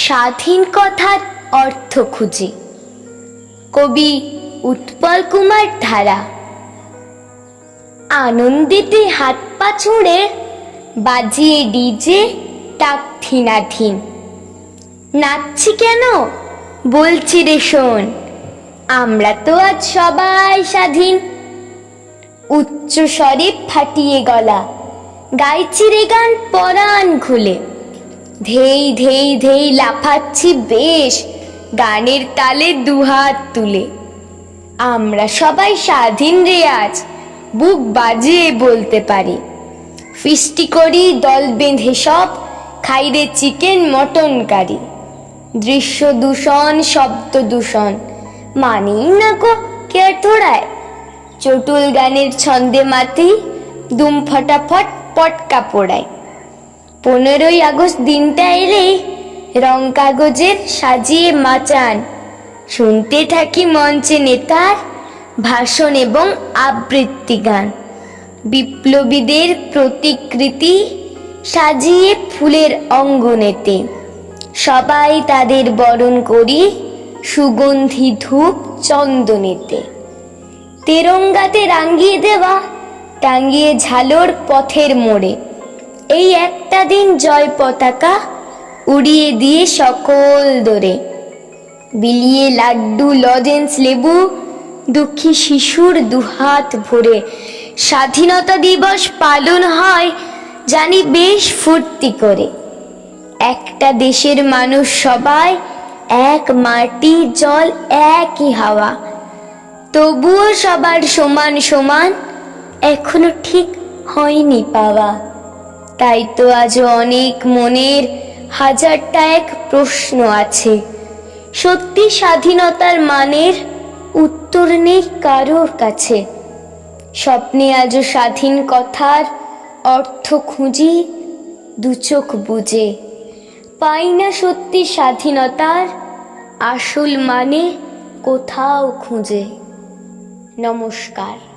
স্বাধীন কথার অর্থ খুঁজে। কবি উৎপল কুমার ধারা। আনন্দিতে হাত পা ছুঁড়ে বাজিয়ে ডিজে টাক থিনাথিন নাচছি কেন? বলছি রে শোন, আমরা তো আজ সবাই স্বাধীন। উচ্চ স্বরে ফাটিয়ে গলা, গাইছি রে গান পরাণ খুলে। ধেই ধেই ধেই লাফাচ্ছি বেশ গানের তালে দুহাত তুলে। আমরা সবাই স্বাধীন রে আজ, বুক বাজিয়ে বলতে পারি। ফিস্টি করি, দল বেঁধে সব খাইরে চিকেন মটন কারি। দৃশ্য দূষণ, শব্দ দূষণ, মানেই না গো কে থোড়ায় চটুল গানের ছন্দে মাতি দুম ফটাফট পটকা পোড়ায়। পনেরোই আগস্ট দিনটা এলেই রং কাগজের সাজিয়ে মাচান। শুনতে থাকি মঞ্চে নেতার ভাষণ এবং আবৃত্তি গান। বিপ্লবীদের প্রতিকৃতি সাজিয়ে ফুলের অঙ্গনেতে। সবাই তাদের বরণ করি সুগন্ধি ধূপ চন্দনেতে। তেরঙ্গাতে রাঙ্গিয়ে দেওয়া টাঙ্গিয়ে ঝালোর পথের মোড়ে। এই একটা দিন জয় পতাকা উড়িয়ে দিয়ে সকল দোরে। বিলিয়ে লাড্ডু, লজেন্স, লেবু, দুঃখী শিশুর দুহাত ভরে। স্বাধীনতা দিবস পালন হয় জানি বেশ ফুর্তি করে। একটা দেশের মানুষ সবাই এক মাটি, জল একই হাওয়া। তবুও সবার সমান সমান এখনও ঠিক হয়নি পাওয়া। তাই তো আজ অনেক মনের হাজারটা এক প্রশ্ন আছে। সত্যি স্বাধীনতার মানের উত্তর নেই কারোর কাছে। স্বপ্নে আজও স্বাধীন কথার অর্থ খুঁজি দুচোখ বুঝে পাই না সত্যি স্বাধীনতার আসল মানে কোথাও খুঁজে। নমস্কার।